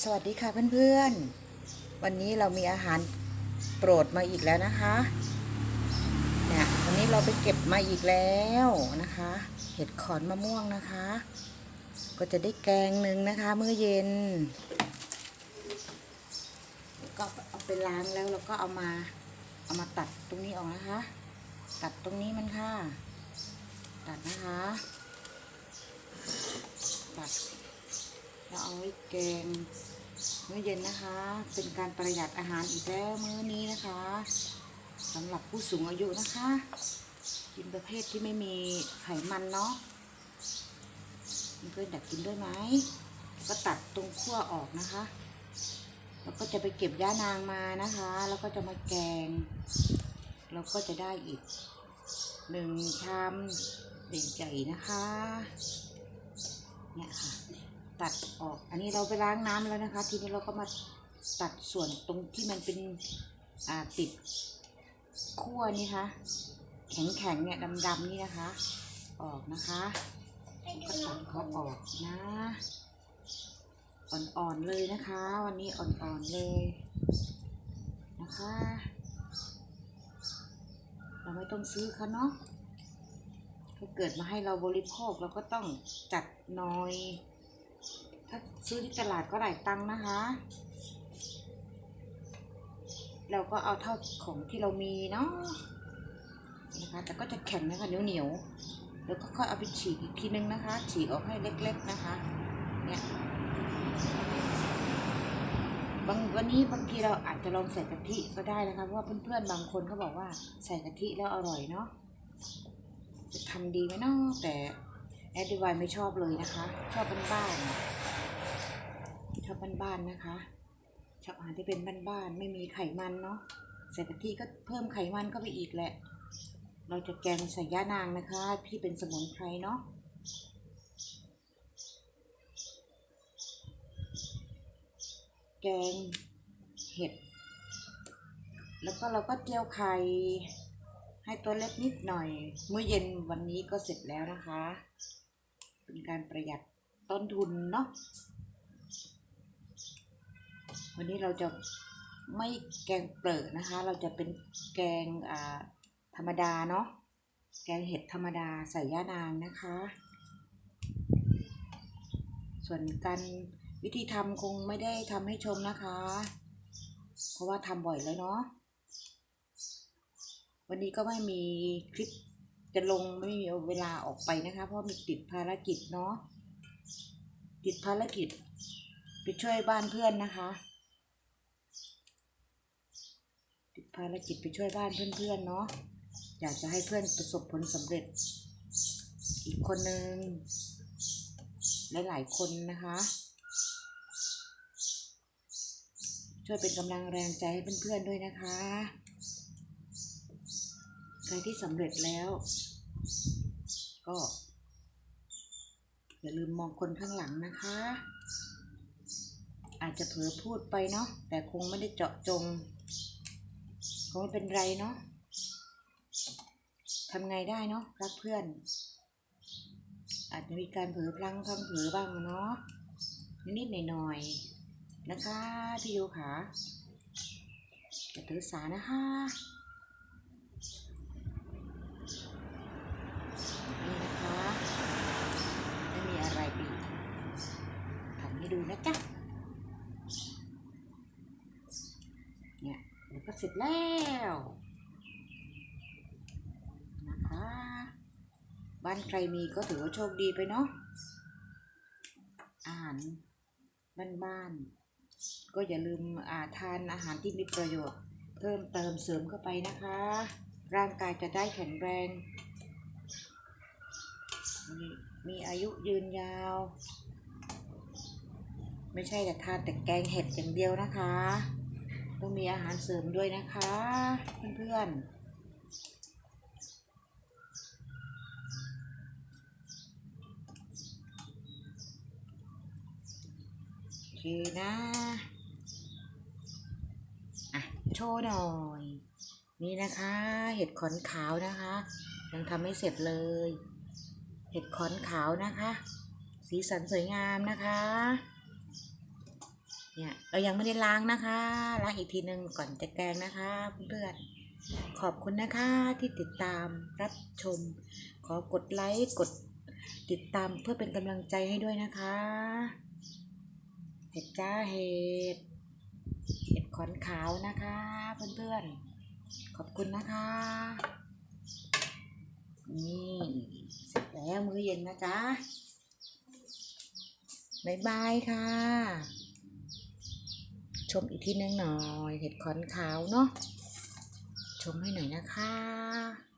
สวัสดีค่ะเพื่อนๆ วันนี้เรามีอาหารโปรดมาอีกแล้วนะคะเนี่ยวันนี้เราไปเก็บมาอีกแล้วนะคะ เห็ดขอนมะม่วงนะคะ ก็จะได้แกงหนึ่งนะคะมื้อเย็น ก็เอาไปล้างแล้วเราก็เอามาเอามาตัดตรงนี้ออกนะคะ ตัดตรงนี้มันค่ะ ตัดนะคะตัด แล้วเอาไว้แกงมื้อเย็นนะคะ เป็นการประหยัดอาหารอีกแล้วมื้อนี้นะคะสำหรับผู้สูงอายุนะคะ กินประเภทที่ไม่มีไขมันเนาะเพื่อนอยากกินด้วยไหมก็ตัดตรงขั้วออกนะคะ แล้วก็จะไปเก็บย่านางมานะคะ แล้วก็จะมาแกง เราก็จะได้อีกหนึ่งชามเด่นใจนะคะ เนี่ยค่ะ ตัดออก อันนี้เราไปล้างน้ำแล้วนะคะ ทีนี้เราก็มาตัดส่วนตรงที่มันเป็นอ่าติดขั้วนี่คะ แข็งๆเนี่ยดำๆนี่นะคะ ออกนะคะก็ตัดเขาออกนะ อ่อนๆเลยนะคะ วันนี้อ่อนๆเลยนะคะ เราไม่ต้องซื้อเขาเนาะถ้าเกิดมาให้เราบริโภคเราก็ต้องจัดน้อย ถ้าซื้อที่ตลาดก็หลายตังค์นะคะ เราก็เอาเท่าของที่เรามีเนาะนะคะ แต่ก็จะแข็งนะคะเหนียวเหนียวๆแล้วก็ค่อยเอาไปฉีกอีกทีนึงนะคะ ฉีกออกให้เล็ก ๆนะคะ เนี่ยบางวันนี้บางทีเราอาจจะลองใส่กะทิก็ได้นะคะเพราะว่าเพื่อนๆบางคนเขาบอกว่าใส่กะทิแล้วอร่อยเนาะจะทำดีไหมเนาะแต่แอดดิวายไม่ชอบเลยนะคะ ชอบบ้านๆ ชอบบ้านๆนะคะ ชอบอาหารที่เป็นบ้านๆไม่มีไขมันเนาะใส่กะทิก็เพิ่มไขมันเข้าไปอีกแหละ เราจะแกงใส่ย่านางนะคะที่เป็นสมุนไพรเนาะแกงเห็ด แล้วก็เราก็เจียวไข่ให้ตัวเล็กนิดหน่อย เมื้อเย็นวันนี้ก็เสร็จแล้วนะคะ เป็นการประหยัดต้นทุนเนาะ วันนี้เราจะไม่แกงเปลือกนะคะ เราจะเป็นแกงอ่าธรรมดาเนาะ แกงเห็ดธรรมดาใส่ย่านางนะคะ ส่วนการวิธีทำคงไม่ได้ทำให้ชมนะคะ เพราะว่าทำบ่อยแล้วเนาะ วันนี้ก็ไม่มีคลิปจะลงไม่มีเวลาออกไปนะคะ เพราะมีติดภารกิจเนาะ ติดภารกิจไปช่วยบ้านเพื่อนนะคะ ติด ภารกิจไปช่วยบ้านเพื่อนๆเนาะอยากจะให้เพื่อนประสบผลสำเร็จ อีกคนนึงหลายๆคนนะคะ ช่วยเป็นกำลังแรงใจให้เพื่อนๆด้วยนะคะใครที่สำเร็จแล้ว ก็ อย่าลืมมองคนข้างหลังนะคะ อาจจะเผลอพูดไปเนาะแต่คงไม่ได้เจาะจง ก็ไม่เป็นไรเนาะทำไงได้เนาะรักเพื่อน อาจจะมีการเผลอพลั้งพลั้งเผลอบ้างเนาะนิดๆหน่อยๆนะคะพี่โยขาอย่าถือสานะคะนี่นะคะไม่มีอะไรอีทำให้ดูนะจ๊ะเนี่ย ก็เสร็จแล้วนะคะบ้านใครมีก็ถือว่าโชคดีไปเนาะอาหารบ้านๆก็อย่าลืมอ่าทานอาหารที่มีประโยชน์ เพิ่มเติมเสริมเข้าไปนะคะ ร่างกายจะได้แข็งแรงมีมีอายุยืนยาว ไม่ใช่แต่ทานแต่แกงเห็ดอย่างเดียวนะคะ ต้องมีอาหารเสริมด้วยนะคะ เพื่อนๆโอเคนะ อะ โชว์หน่อย นี่นะคะ เห็ดขอนขาวนะคะ ยังทำไม่เสร็จเลย เห็ดขอนขาวนะคะ สีสันสวยงามนะคะ เนี่ยเรายังไม่ได้ล้างนะคะล้างอีกทีหนึ่งก่อนจะแกงนะคะเพื่อนๆขอบคุณนะคะที่ติดตามรับชม ขอกดไลค์กดติดตามเพื่อเป็นกำลังใจให้ด้วยนะคะเห็ดจ้าเห็ดเห็ดขอนขาวนะคะเพื่อนๆขอบคุณนะคะนี่เสร็จแล้วมื้อเย็นนะจ๊ะบายบายค่ะ ชมอีกที่นึงหน่อย เห็ดขอนขาวเนาะชมให้หน่อยนะคะ